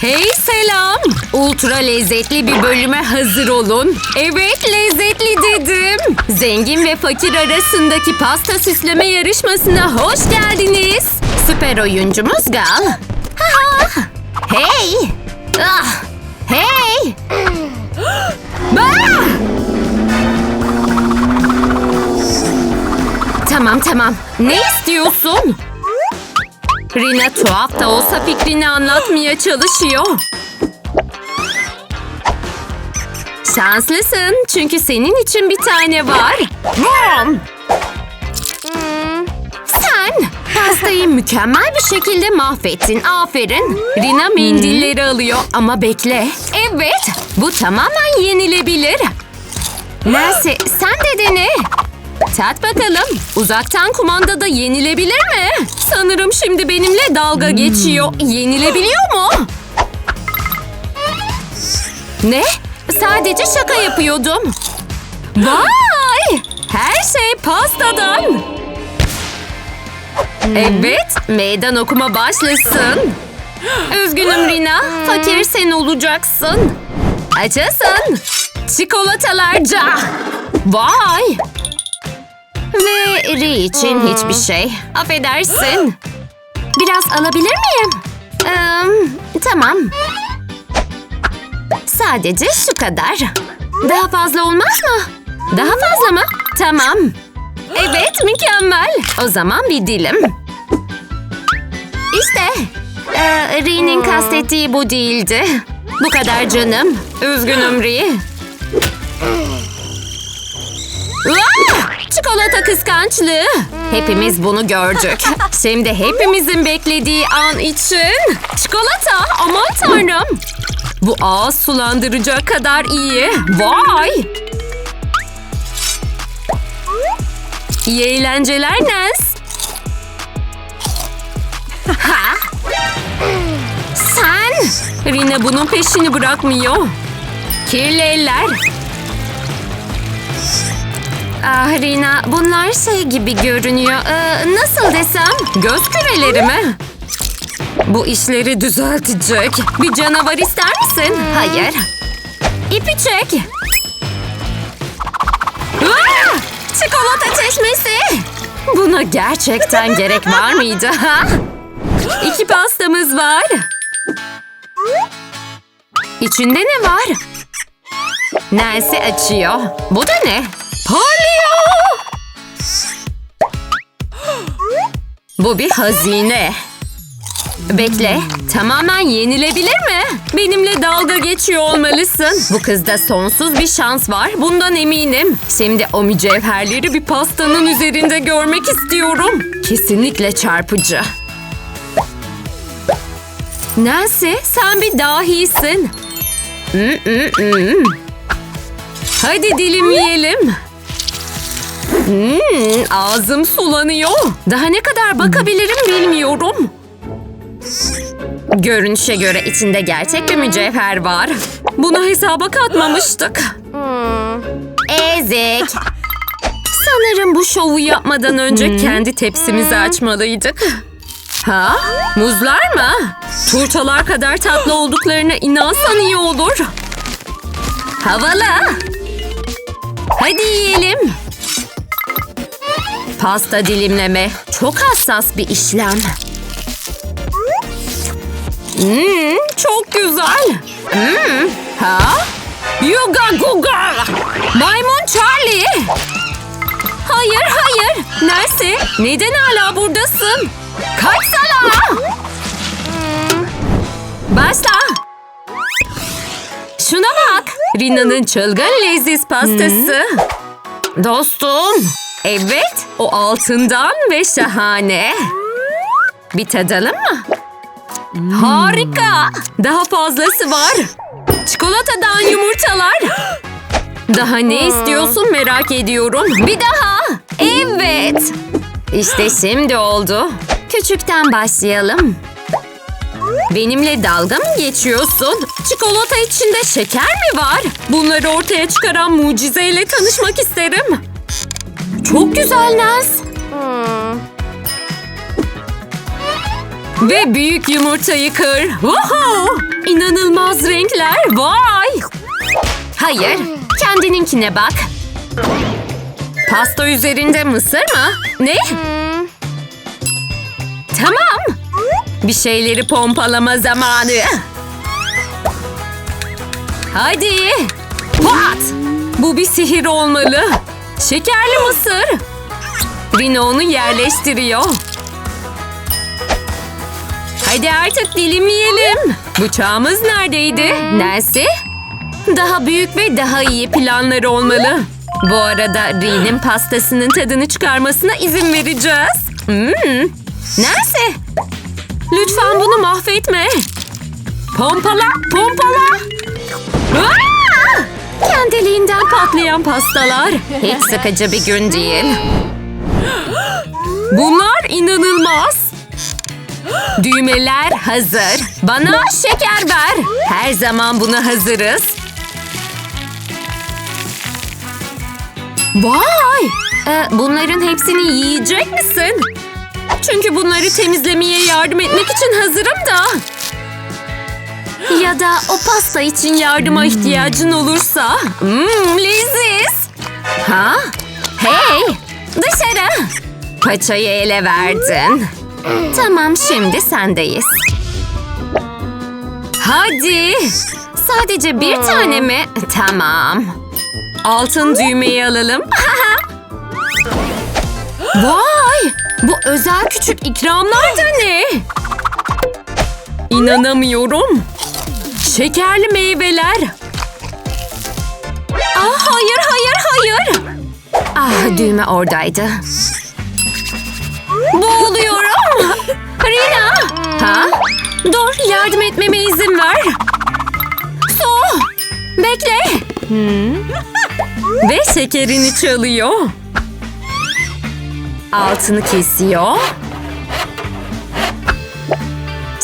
Hey selam. Ultra lezzetli bir bölüme hazır olun. Evet lezzetli dedim. Zengin ve fakir arasındaki pasta süsleme yarışmasına hoş geldiniz. Süper oyuncumuz Gal. Hey. Ah. Hey. Tamam tamam. Ne istiyorsun? Rina tuhaf da olsa fikrini anlatmaya çalışıyor. Şanslısın çünkü senin için bir tane var. Bom! Hmm, Sen pastayı mükemmel bir şekilde mahvettin. Aferin. Rina mendilleri alıyor ama bekle. Evet, bu tamamen yenilebilir. Nancy sen de dene. Tat bakalım. Uzaktan kumanda da yenilebilir mi? Sanırım şimdi benimle dalga geçiyor. Yenilebiliyor mu? Ne? Sadece şaka yapıyordum. Vay! Her şey pastadan. Evet, meydan okuma başlasın. Üzgünüm Rina, fakir sen olacaksın. Açasın. Çikolatalarca. Vay! Ve Ri için hiçbir şey. Affedersin. Biraz alabilir miyim? Ee, tamam. Sadece şu kadar. Daha fazla olmaz mı? Daha fazla mı? Tamam. Evet, mükemmel. O zaman bir dilim. İşte. Ee, Ri'nin kastettiği bu değildi. Bu kadar canım. Üzgünüm Ri. Çikolata kıskançlığı. Hepimiz bunu gördük. Şimdi hepimizin beklediği an için çikolata aman tanrım. Bu ağız sulandıracak kadar iyi. Vay! İyi eğlenceler Naz. Ha? Sen? Rina bunun peşini bırakmıyor. Kirli eller. Ah Rina, bunlar şey gibi görünüyor. Ee, nasıl desem? Göz küreleri mi? Bu işleri düzeltecek. Bir canavar ister misin? Hayır. İpi çek. Ah! Çikolata çeşmesi. Buna gerçekten gerek var mıydı? Ha? İki pastamız var. İçinde ne var? Nancy açıyor. Bu da ne? Parlıyor! Bu bir hazine. Bekle, tamamen yenilebilir mi? Benimle dalga geçiyor olmalısın. Bu kızda sonsuz bir şans var, bundan eminim. Şimdi o mücevherleri bir pastanın üzerinde görmek istiyorum. Kesinlikle çarpıcı. Nancy, sen bir dahisin. Mm, mm, mm. Hadi dilimleyelim. Hmm, ağzım sulanıyor. Daha ne kadar bakabilirim bilmiyorum. Görünüşe göre içinde gerçek bir mücevher var. Bunu hesaba katmamıştık. Ezik. Sanırım bu şovu yapmadan önce kendi tepsimizi açmalıydık. Ha? Muzlar mı? Turtalar kadar tatlı olduklarına inansan iyi olur. Havalı. Hadi yiyelim. Pasta dilimleme çok hassas bir işlem. Hmm, çok güzel. Hmm, ha? Yuga guga. Maymun Charlie. Hayır hayır. Nersi? Neden hala buradasın? Kaçsana. Hmm. Başla. Şuna bak. Rina'nın çılgın leziz pastası. Dostum. Evet, o altından ve şahane. Bir tadalım mı? Harika. Daha fazlası var. Çikolatadan yumurtalar. Daha ne istiyorsun merak ediyorum. Bir daha. Evet. İşte şimdi oldu. Küçükten başlayalım. Benimle dalga mı geçiyorsun? Çikolata içinde şeker mi var? Bunları ortaya çıkaran mucizeyle tanışmak isterim. Çok güzel Naz. Ve büyük yumurtayı kır. Woohoo! beyaz renkler. Vay! Hayır, kendininkine bak. Pasta üzerinde mısır mı? Ne? Tamam. Bir şeyleri pompalama zamanı. Hadi. Pat! Bu bir sihir olmalı. Şekerli mısır. Rino onu yerleştiriyor. Hadi artık dilimleyelim. Bıçağımız neredeydi? Nancy? Daha büyük ve daha iyi planları olmalı. Bu arada Ri'nin pastasının tadını çıkarmasına izin vereceğiz. Hmm. Nancy! Lütfen bunu mahvetme. Pompala, pompala. Aa! Kendiliğinden patlayan pastalar. Hiç sıkıcı bir gün değil. Bunlar inanılmaz. Düğmeler hazır. Bana şeker ver. Her zaman buna hazırız. Vay! Ee, bunların hepsini yiyecek misin? Çünkü bunları temizlemeye yardım etmek için hazırım da. Ya da o pasta için yardıma ihtiyacın olursa. Mmm leziz. Ha? Hey! Dışarı! Paçayı ele verdin. Tamam şimdi sendeyiz. Hadi. Sadece bir tane mi? Tamam. Altın düğmeyi alalım. Vay! Bu özel küçük ikramlar da ne? İnanamıyorum. Şekerli meyveler. Ah hayır hayır hayır. Ah düğme oradaydı. Boğuluyorum. Rina. Ha? Dur yardım etmeme izin ver. Su. Bekle. Ve şekerini çalıyor. Altını kesiyor.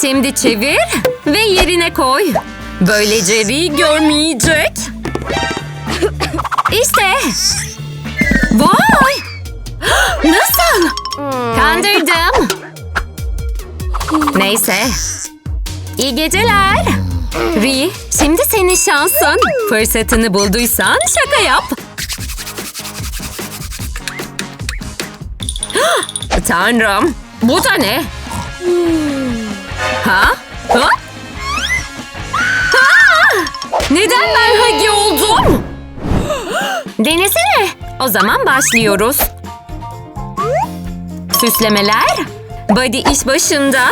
Şimdi çevir ve yerine koy. Böylece Ri görmeyecek. İşte. Vay! Nasıl? Kandırdım. Neyse. İyi geceler. Ri, şimdi senin şansın. Fırsatını bulduysan şaka yap. Tanrım, bu da ne? Ha? Ha! Neden ben Hagi oldum? Denesene. O zaman başlıyoruz. Süslemeler. Body iş başında.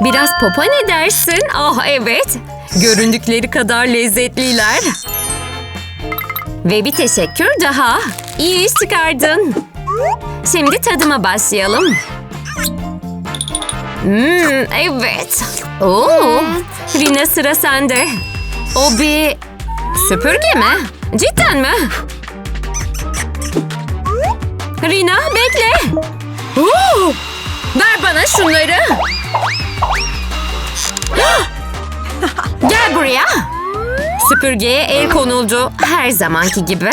Biraz popa ne dersin? Ah evet. Göründükleri kadar lezzetliler. Ve bir teşekkür daha. İyi iş çıkardın. Şimdi tadıma başlayalım. Hmm, evet. Oo, Rina sıra sende. O bir süpürge mi? Cidden mi? Rina bekle. Oo, ver bana şunları. Gel buraya. Süpürgeye el konuldu. Her zamanki gibi.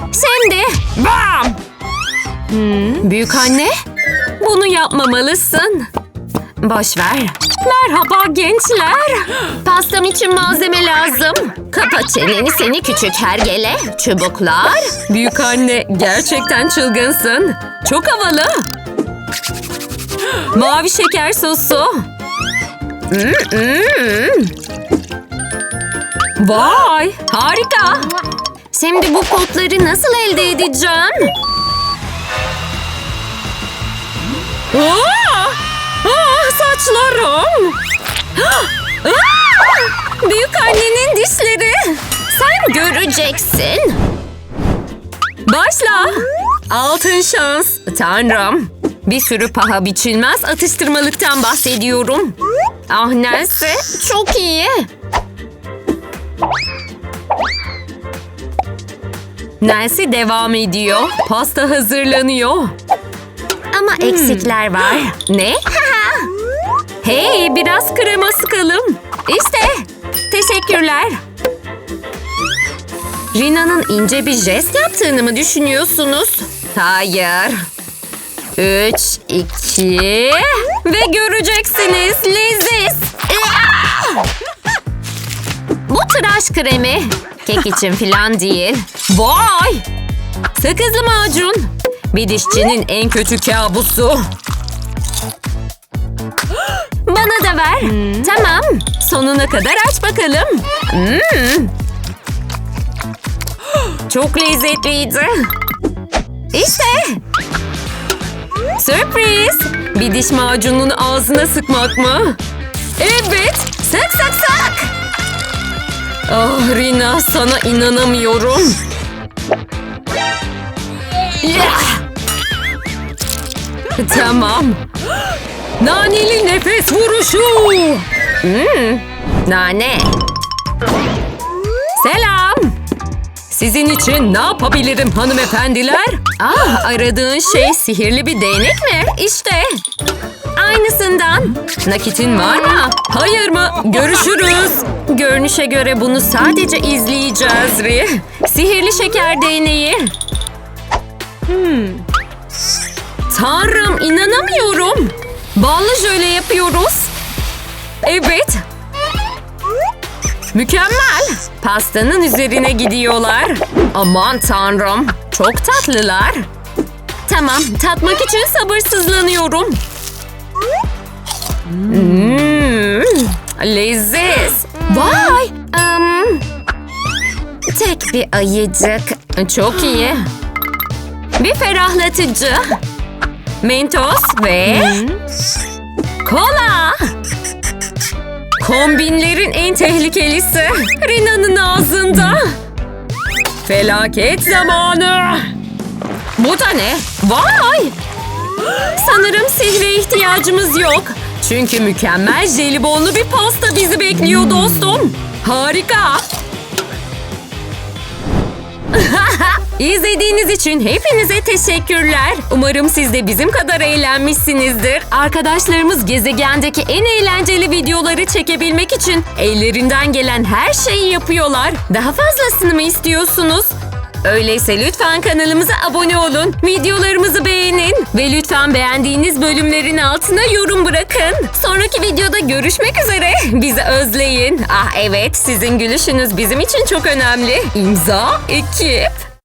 Şimdi. Bam! Hmm, büyük anne. Bunu yapmamalısın. Boş ver. Merhaba gençler. Pastam için malzeme lazım. Kapa çeneni seni küçük hergele. Çubuklar. Büyük anne gerçekten çılgınsın. Çok havalı. Mavi şeker sosu. Vay harika. Şimdi bu potları nasıl elde edeceğim? Aa! Saçlarım. Büyük annenin dişleri. Sen göreceksin. Başla. Altın şans. Tanrım. Bir sürü paha biçilmez atıştırmalıktan bahsediyorum. Ah Nancy, çok iyi. Nancy devam ediyor. Pasta hazırlanıyor. Ama eksikler var. Ne? hey biraz krema sıkalım. İşte. Teşekkürler. Rina'nın ince bir jest yaptığını mı düşünüyorsunuz? Hayır. Üç, iki ve göreceksiniz leziz. Ah! tıraş kremi. Kek için falan değil. Vay! Sakızlı macun. Bir dişçinin en kötü kabusu. Bana da ver. Tamam. Sonuna kadar aç bakalım. Hmm. Çok lezzetliydi. İşte. Sürpriz. Bir diş macununu ağzına sıkmak mı? Evet. Sık sık sık. Ah Rina sana inanamıyorum. Yeah. Tamam. Naneli nefes vuruşu. Hmm, nane. Selam. Sizin için ne yapabilirim hanımefendiler? Ah, aradığın şey sihirli bir değnek mi? İşte. Aynısından. Nakitin var mı? Hayır mı? Görüşürüz. Görünüşe göre bunu sadece izleyeceğiz Ri. Sihirli şeker değneği. Tanrım inanamıyorum. Ballı jöle yapıyoruz. Evet. Mükemmel. Pastanın üzerine gidiyorlar. Aman tanrım. Çok tatlılar. Tamam, tatmak için sabırsızlanıyorum. Hmm, leziz. Vay. Am, tek bir ayıcık. Çok iyi. Bir ferahlatıcı. Mentos ve... Kola. Kombinlerin en tehlikelisi. Rina'nın ağzında. Felaket zamanı. Bu da ne? Vay! Sanırım sihre ihtiyacımız yok. Çünkü mükemmel jelibonlu bir pasta bizi bekliyor dostum. Harika. İzlediğiniz için hepinize teşekkürler. Umarım siz de bizim kadar eğlenmişsinizdir. Arkadaşlarımız gezegendeki en eğlenceli videoları çekebilmek için ellerinden gelen her şeyi yapıyorlar. Daha fazlasını mı istiyorsunuz? Öyleyse lütfen kanalımıza abone olun, videolarımızı beğenin ve lütfen beğendiğiniz bölümlerin altına yorum bırakın. Sonraki videoda görüşmek üzere. Bizi özleyin. Ah evet, sizin gülüşünüz bizim için çok önemli. İmza ekip.